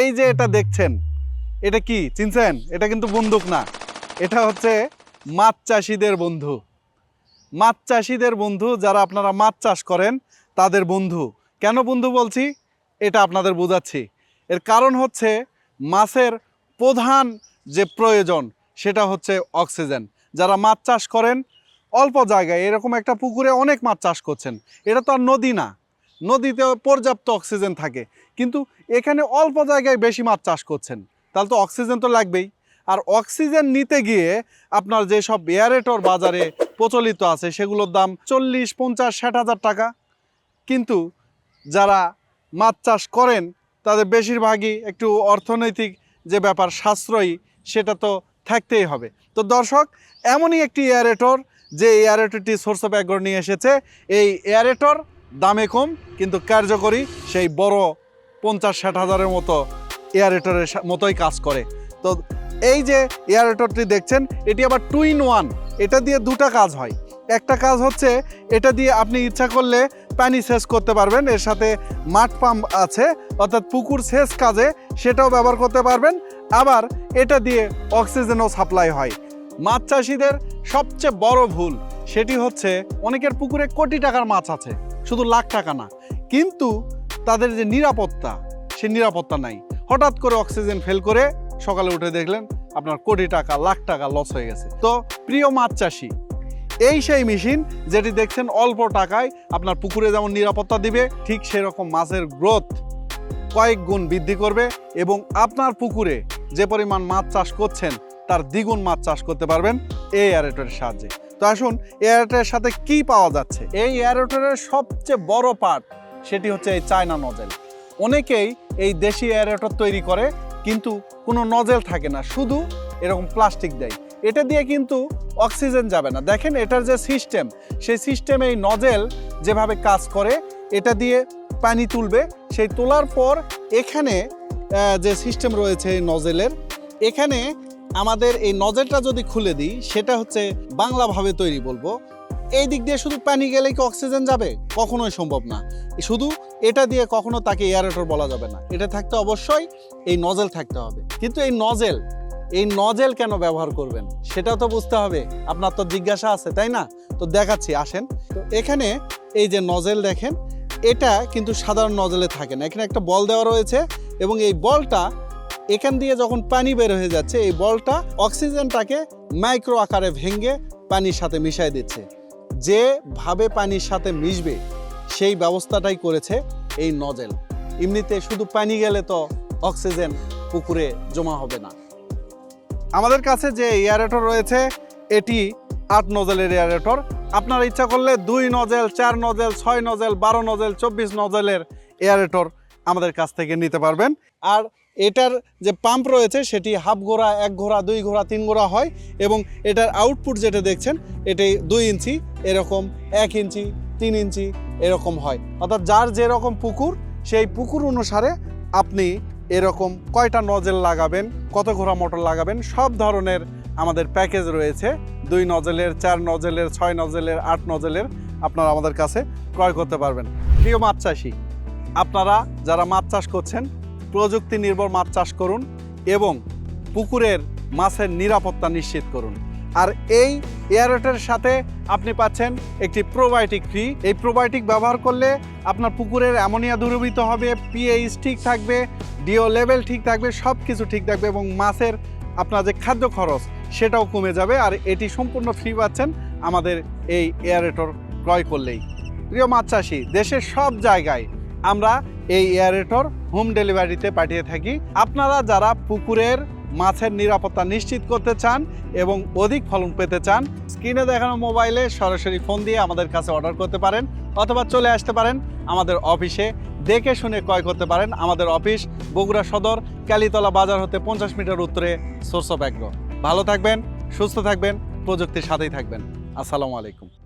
এই যে এটা দেখছেন, এটা কি? চিনছেন? এটা কিন্তু বন্দুক না। এটা হচ্ছে মাছ চাষিদের বন্ধু। মাছ চাষিদের বন্ধু, যারা আপনারা মাছ চাষ করেন, তাদের বন্ধু। কেন বন্ধু বলছি? এটা আপনাদের বোঝাচ্ছি। এর কারণ হচ্ছে মাছের প্রধান যে প্রয়োজন, সেটা হচ্ছে অক্সিজেন। যারা মাছ চাষ করেন, অল্প জায়গায়, এরকম একটা পুকুরে অনেক মাছ চাষ করছেন। এটা তো আর নদী না। নদীতে পর্যাপ্ত অক্সিজেন থাকে। কিন্তু এখানে অল্প জায়গায় বেশি মাছ চাষ করছেন। তাহলে তো অক্সিজেন তো লাগবেই। আর অক্সিজেন নিতে গিয়ে আপনার যেসব এয়ারেটর বাজারে প্রচলিত আছে, সেগুলোর দাম চল্লিশ, পঞ্চাশ, ষাট হাজার টাকা। কিন্তু যারা মাছ চাষ করেন, তাদের বেশিরভাগই একটু অর্থনৈতিক যে ব্যাপার সাশ্রয়ী, সেটা তো থাকতেই হবে। তো দর্শক, এমনই একটি এয়ারেটর, যে এয়ারেটরটি সোর্স অফ অ্যাগ্রো নিয়ে এসেছে, এই এয়ারেটর দামে কম, কিন্তু কার্যকরী সেই বড় পঞ্চাশ ষাট হাজারের মতো এয়ারেটরের মতোই কাজ করে। তো এই যে এয়ারেটরটি দেখছেন, এটি আবার টু ইন ওয়ান এটা দিয়ে দুটা কাজ হয়। একটা কাজ হচ্ছে, এটা দিয়ে আপনি ইচ্ছা করলে পানি সেচ করতে পারবেন, এর সাথে মাঠ পাম্প আছে, অর্থাৎ পুকুর সেচ কাজে সেটাও ব্যবহার করতে পারবেন। আবার এটা দিয়ে অক্সিজেনও সাপ্লাই হয়। মাছ চাষিদের সবচেয়ে বড় ভুল সেটি হচ্ছে অনেকের পুকুরে কোটি টাকার মাছ আছে, শুধু লাখ টাকা না। কিন্তু তাদের যে নিরাপত্তা, সে নিরাপত্তা নাই। হঠাৎ করে অক্সিজেন ফেল করে সকালে উঠে দেখলেন আপনার কোটি টাকা, লাখ টাকা লস হয়ে গেছে। তো প্রিয় মাছ চাষি, এই সেই মেশিন যেটি দেখছেন অল্প টাকায় আপনার পুকুরে যেমন নিরাপত্তা দিবে, ঠিক সেরকম মাছের গ্রোথ কয়েক গুণ বৃদ্ধি করবে এবং আপনার পুকুরে যে পরিমাণ মাছ চাষ করছেন, তার দ্বিগুণ মাছ চাষ করতে পারবেন এই এয়ারেটরের সাহায্যে। তো আসুন এয়ারেটরের সাথে কি পাওয়া যাচ্ছে? এই এয়ারেটরের সবচেয়ে বড় পার্ট সেটি হচ্ছে এই চায়না নজেল অনেকেই এই দেশি এয়ারেটর তৈরি করে, কিন্তু কোনো নজেল থাকে না, শুধু এরকম প্লাস্টিক দেয়। এটা দিয়ে কিন্তু অক্সিজেন যাবে না। দেখেন, এটার যে সিস্টেম সেই সিস্টেমে এই নজেল যেভাবে কাজ করে, এটা দিয়ে পানি তুলবে। সেই তোলার পর এখানে যে সিস্টেম রয়েছে এই নজেলের এখানে আমাদের এই নজেলটা যদি খুলে দিই, সেটা হচ্ছে বাংলাভাবে তৈরি বলব। এই দিক দিয়ে শুধু পানি গেলে কি অক্সিজেন যাবে? কখনোই সম্ভব না। শুধু এটা দিয়ে কখনো তাকে এয়ারেটর বলা যাবে না। এটা থাকতে অবশ্যই এই নজেল থাকতে হবে। কিন্তু এই নজেল এই নজেল কেন ব্যবহার করবেন? সেটা তো বুঝতে হবে। আপনার তো জিজ্ঞাসা আছে, তাই না? তো দেখাচ্ছি, আসেন। তো এখানে এই যে নজেল দেখেন, এটা কিন্তু সাধারণ নজেলে থাকে না। এখানে একটা বল দেওয়া রয়েছে এবং এই বলটা এখান দিয়ে যখন পানি বের হয়ে যাচ্ছে, এই বলটা অক্সিজেনটাকে মাইক্রো আকারে ভেঙে পানির সাথে মিশাই দিচ্ছে। যেভাবে পানির সাথে মিশবে, সেই ব্যবস্থাটাই করেছে এই নজেল। এমনিতে শুধু পানি গেলে তো অক্সিজেন পুকুরে জমা হবে না। আমাদের কাছে যে এয়ারেটর রয়েছে, এটি আট নজেলের এয়ারেটর। আপনার ইচ্ছা করলে দুই নজেল, চার নজেল, ছয় নজেল, বারো নজেল, চব্বিশ নজেলের এয়ারেটর আমাদের কাছ থেকে নিতে পারবেন। আর এটার যে পাম্প রয়েছে সেটি হাফ ঘোড়া, এক ঘোড়া, দুই ঘোড়া, তিন ঘোড়া হয় এবং এটার আউটপুট যেটা দেখছেন, এটি দুই ইঞ্চি, এরকম এক ইঞ্চি, তিন ইঞ্চি এরকম হয়। অর্থাৎ যার যেরকম পুকুর, সেই পুকুর অনুসারে আপনি এরকম কয়টা নজেল লাগাবেন, কত ঘোড়া মোটর লাগাবেন, সব ধরনের আমাদের প্যাকেজ রয়েছে। দুই নজেলের চার নজেলের ছয় নজেলের আট নজেলের আপনারা আমাদের কাছে ক্রয় করতে পারবেন। প্রিয় মাছ চাষি, আপনারা যারা মাছ চাষ করছেন প্রযুক্তি নির্ভর মাছ চাষ করুন এবং পুকুরের মাছের নিরাপত্তা নিশ্চিত করুন। আর এই এয়ারেটের সাথে আপনি পাচ্ছেন একটি প্রোবায়োটিক ফ্রি এই প্রোবায়োটিক ব্যবহার করলে আপনার পুকুরের অ্যামোনিয়া দূরীভূত হবে পিএইচ ঠিক থাকবে ডিও লেভেল ঠিক থাকবে সব কিছু ঠিক থাকবে এবং মাছের আপনার যে খাদ্য খরচ সেটাও কমে যাবে। আর এটি সম্পূর্ণ ফ্রি পাচ্ছেন আমাদের এই এয়ারেটর ক্রয় করলেই। প্রিয় মাছ চাষি, দেশের সব জায়গায় আমরা এই এয়ারেটর হোম ডেলিভারিতে পাঠিয়ে থাকি। আপনারা যারা পুকুরের মাছের নিরাপত্তা নিশ্চিত করতে চান এবং অধিক ফলন পেতে চান স্ক্রিনে দেখানো মোবাইলে সরাসরি ফোন দিয়ে আমাদের কাছে অর্ডার করতে পারেন অথবা চলে আসতে পারেন আমাদের অফিসে দেখে শুনে ক্রয় করতে পারেন আমাদের অফিস বগুড়া সদর, কালীতলা বাজার হতে পঞ্চাশ মিটার উত্তরে সোর্স অফ অ্যাগ্রো ভালো থাকবেন, সুস্থ থাকবেন, প্রযুক্তির সাথেই থাকবেন। আসসালামু আলাইকুম।